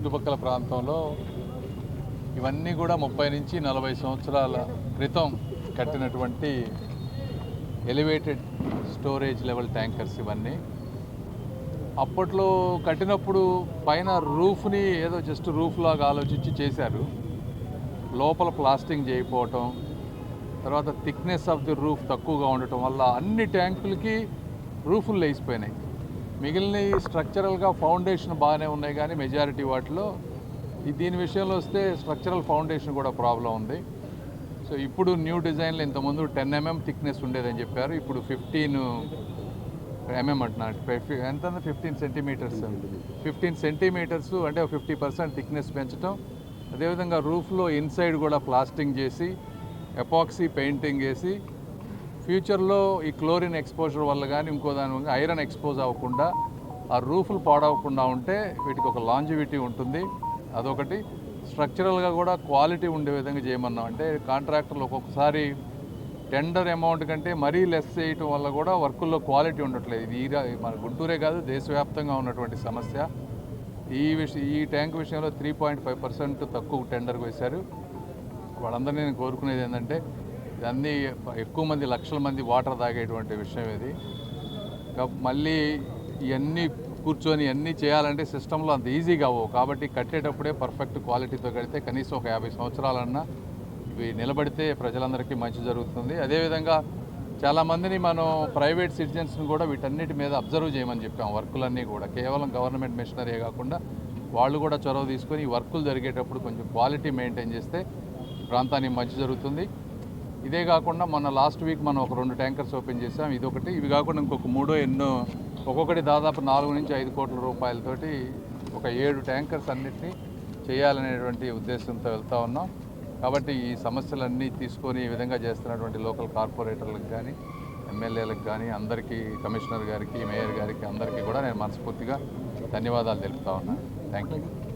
చుట్టుపక్కల ప్రాంతంలో ఇవన్నీ కూడా ముప్పై నుంచి నలభై సంవత్సరాల క్రితం కట్టినటువంటి ఎలివేటెడ్ స్టోరేజ్ లెవెల్ ట్యాంకర్స్ ఇవన్నీ. అప్పట్లో కట్టినప్పుడు పైన రూఫ్ని ఏదో జస్ట్ రూఫ్ లాగా ఆలోచించి చేశారు. లోపల ప్లాస్టింగ్ చేయకపోవటం తర్వాత థిక్నెస్ ఆఫ్ ది రూఫ్ తక్కువగా ఉండటం వల్ల అన్ని ట్యాంకులకి రూఫులు లేచిపోయినాయి మిగిలిన స్ట్రక్చరల్గా ఫౌండేషన్ బాగానే ఉన్నాయి కానీ మెజారిటీ వాటిలో ఈ దీని విషయంలో వస్తే స్ట్రక్చరల్ ఫౌండేషన్ కూడా ప్రాబ్లం ఉంది. సో ఇప్పుడు న్యూ డిజైన్లో ఇంతకుముందు టెన్ ఎంఎం థిక్నెస్ ఉండేదని చెప్పారు. ఇప్పుడు ఫిఫ్టీన్ ఎంఎం mm అంటున్నారు. ఎంత ఫిఫ్టీన్ సెంటీమీటర్స్ ఫిఫ్టీన్ సెంటీమీటర్స్ అంటే ఫిఫ్టీ పర్సెంట్ థిక్నెస్ పెంచడం అదేవిధంగా రూఫ్లో ఇన్సైడ్ కూడా ప్లాస్టింగ్ చేసి ఎపాక్సీ పెయింటింగ్ వేసి ఫ్యూచర్లో ఈ క్లోరిన్ ఎక్స్పోజర్ వల్ల కానీ ఇంకో దాని వల్ల ఐరన్ ఎక్స్పోజ్ అవ్వకుండా ఆ రూఫ్లు పాడవకుండా ఉంటే వీటికి ఒక లాంజివిటీ ఉంటుంది. అదొకటి. స్ట్రక్చరల్గా కూడా క్వాలిటీ ఉండే విధంగా చేయమన్నాం. అంటే కాంట్రాక్టర్లు ఒక్కొక్కసారి టెండర్ అమౌంట్ కంటే మరీ లెస్ చేయటం వల్ల కూడా వర్కుల్లో క్వాలిటీ ఉండట్లేదు. ఇది ఈ మన గుంటూరే కాదు దేశవ్యాప్తంగా ఉన్నటువంటి సమస్య. ఈ విష ఈ ట్యాంక్ విషయంలో త్రీ పాయింట్ ఫైవ్ పర్సెంట్ తక్కువ టెండర్ వేశారు. వాళ్ళందరినీ నేను కోరుకునేది ఏంటంటే ఇవన్నీ ఎక్కువ మంది లక్షల మంది వాటర్ తాగేటువంటి విషయం ఇది. మళ్ళీ ఇవన్నీ కూర్చొని అన్నీ చేయాలంటే సిస్టంలో అంత ఈజీగా అవ్వవు కాబట్టి కట్టేటప్పుడే పర్ఫెక్ట్ క్వాలిటీతో కడితే కనీసం ఒక యాభై సంవత్సరాలన్నా ఇవి నిలబడితే ప్రజలందరికీ మంచి జరుగుతుంది. అదేవిధంగా చాలామందిని మనం ప్రైవేట్ సిటిజన్స్ని కూడా వీటన్నిటి మీద అబ్జర్వ్ చేయమని చెప్పాం. వర్కులన్నీ కూడా. కేవలం గవర్నమెంట్ మిషనరీ కాకుండా వాళ్ళు కూడా చొరవ తీసుకొని ఈ వర్కులు జరిగేటప్పుడు కొంచెం క్వాలిటీ మెయింటైన్ చేస్తే ప్రాంతానికి మంచి జరుగుతుంది. ఇదే కాకుండా మొన్న లాస్ట్ వీక్ మనం ఒక రెండు ట్యాంకర్స్ ఓపెన్ చేసాం ఒకటి ఇవి కాకుండా ఇంకొక మూడో ఎన్నో ఒక్కొక్కటి దాదాపు నాలుగు నుంచి ఐదు కోట్ల రూపాయలతోటి ఒక ఏడు ట్యాంకర్స్ అన్నిటినీ చేయాలనేటువంటి ఉద్దేశంతో వెళ్తా ఉన్నాం. కాబట్టి ఈ సమస్యలన్నీ తీసుకొని ఈ విధంగా చేస్తున్నటువంటి లోకల్ కార్పొరేటర్లకు కానీ ఎమ్మెల్యేలకు కానీ అందరికీ కమిషనర్ గారికి మేయర్ గారికి అందరికీ కూడా నేను మనస్ఫూర్తిగా ధన్యవాదాలు తెలుపుతా ఉన్నాను థ్యాంక్ యూ